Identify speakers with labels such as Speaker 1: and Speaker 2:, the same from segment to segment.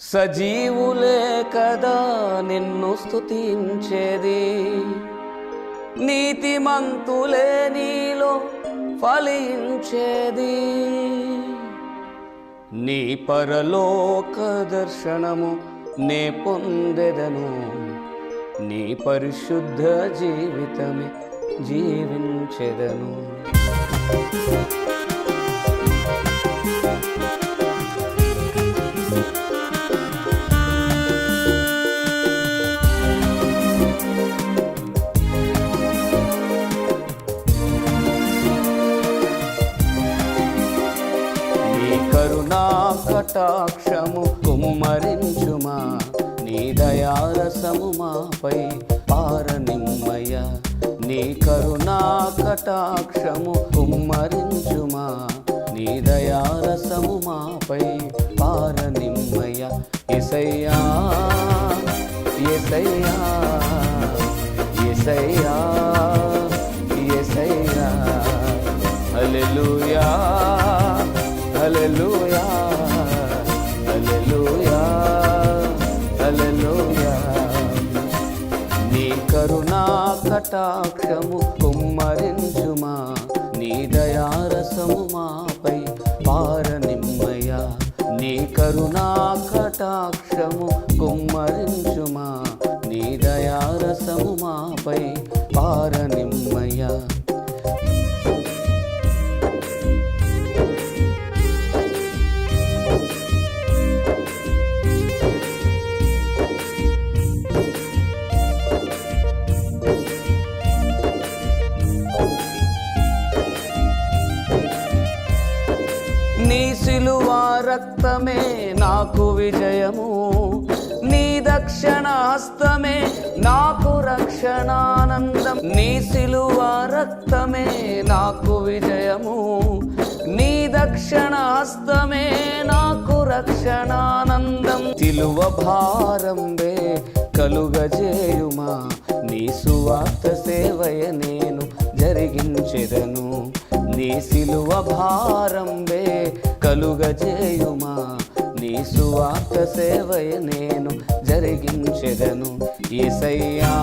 Speaker 1: సజీవులే కదా నిన్ను స్తుతించేది. నీతిమంతులే నీలో ఫలించేది. నీ పరలోక దర్శనము నే పొందెదను. నీ పరిశుద్ధ జీవితమే జీవించెదను. కటాక్షము కుమ్మరించుమా. నీ దయారసము మాపై పారనిమ్మయ. నీ కరుణా కటాక్షము కుమ్మరించుమా. నీ దయారసము మాపై పారనిమ్మయ. ఎసయ్యా ఎసయ్యా ఎసయ్యా ఎసయ్యా హల్లెలూయా హల్లెలూయా. కరుణా కటాక్షము కుమ్మరించుమా. నీ దయారసము మాపై పారనిమ్మయ నీ కరుణా కటాక్షము కుమ్మరించుమా. నీ దయారసము మాపై పారనిమ్మయ సిలువ రక్తమే నాకు విజయము. నీ దక్షణ హస్తమే నాకు రక్షణానందం. నీ సిలువ రక్తమే నాకు విజయము. నీ దక్షణ హస్తమే నాకు రక్షణానందం. సిలువ భారంబే కలుగజేయుమా. నీ సువార్త సేవయ నేను జరిగించెదను. నీ సిలువ భారంబే కలుగజేయుమా. నీ సువార్త సేవయ నేను జరిగించెదను. ఏసయ్యా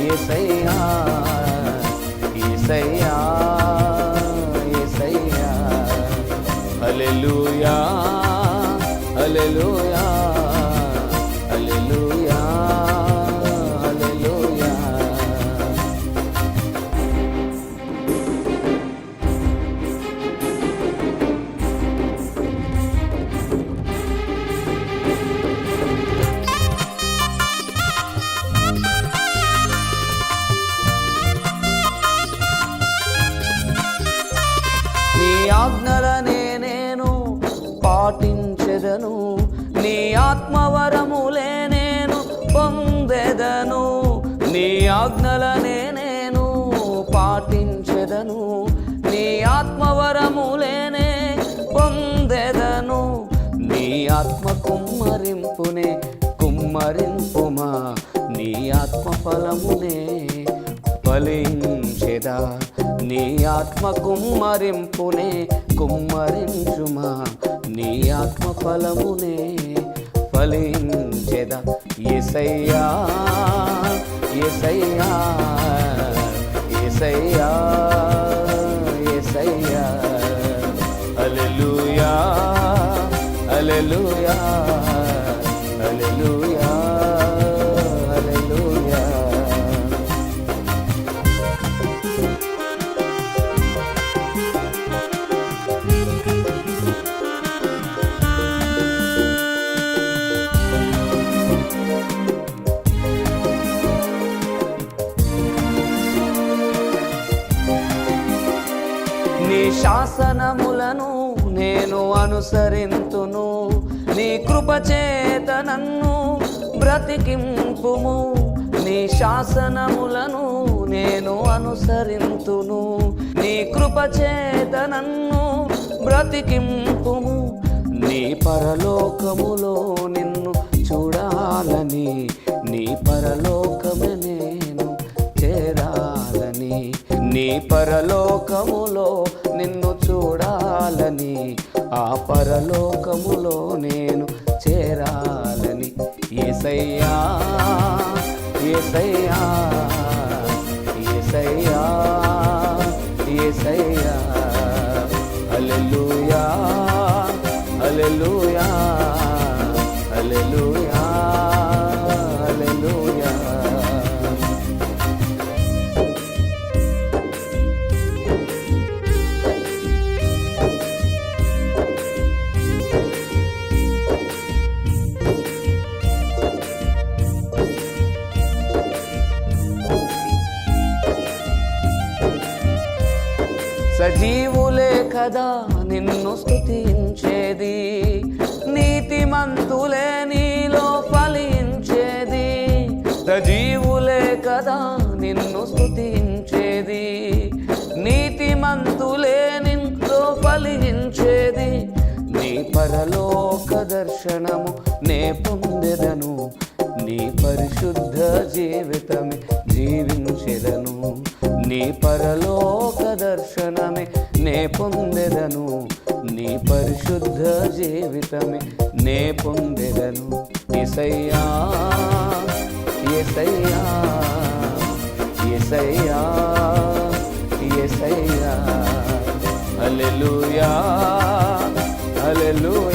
Speaker 1: ఏసయ్యా ఏసయ్యా ఏసయ్యా. అలెలుయా అలెలుయా నీ ఆత్మవరములే నేను పొందెదను. నీ ఆజ్ఞలనే నేను పాటించెదను. నీ ఆత్మవరములేనే పొందెదను. నీ ఆత్మ కుమ్మరింపునే కుమ్మరింపుమా. నీ ఆత్మ ఫలమునే ఫలించెదా. నీ ఆత్మ కుమ్మరింపునే కుమ్మరించుమా? నీ ఆత్మ ఫలమునే ఫలించెద ఎసయ్యా ఎసయ్యా ఎసయ్యా శాసనములను నేను అనుసరింతును. నీ కృపచేత నన్ను బ్రతికింపుము. నీ శాసనములను నేను అనుసరింతును. నీ కృపచేత నన్ను బ్రతికింపుము. నీ పరలోకములో నిన్ను చూడాలని నీ పరలోకమే నేను చేరాలని నీ పరలోకము ఆ పరలోకములో నేను చేరాలని Yesayya Yesayya Yesayya Yesayya. Hallelujah hallelujah hallelujah సజీవులే కదా నిన్ను స్థుతించేది నీతిమంతులే నీలో ఫలించేది. సజీవులే కదా నిన్ను స్థుతించేది నీతిమంతులే నిన్ను ఫలించేది. నీ పరలోక దర్శనము నే పొందెదను. నీ పరిశుద్ధ జీవితమే జీవించెదను. నీ పరలోక నే పొందెదను. నీ పరిశుద్ధ జీవితమే నే పొందెదను. ఎసయ్యా ఎసయ్యా ఎసయ్యా ఎసయ్యా అలెలుయా అలెలుయా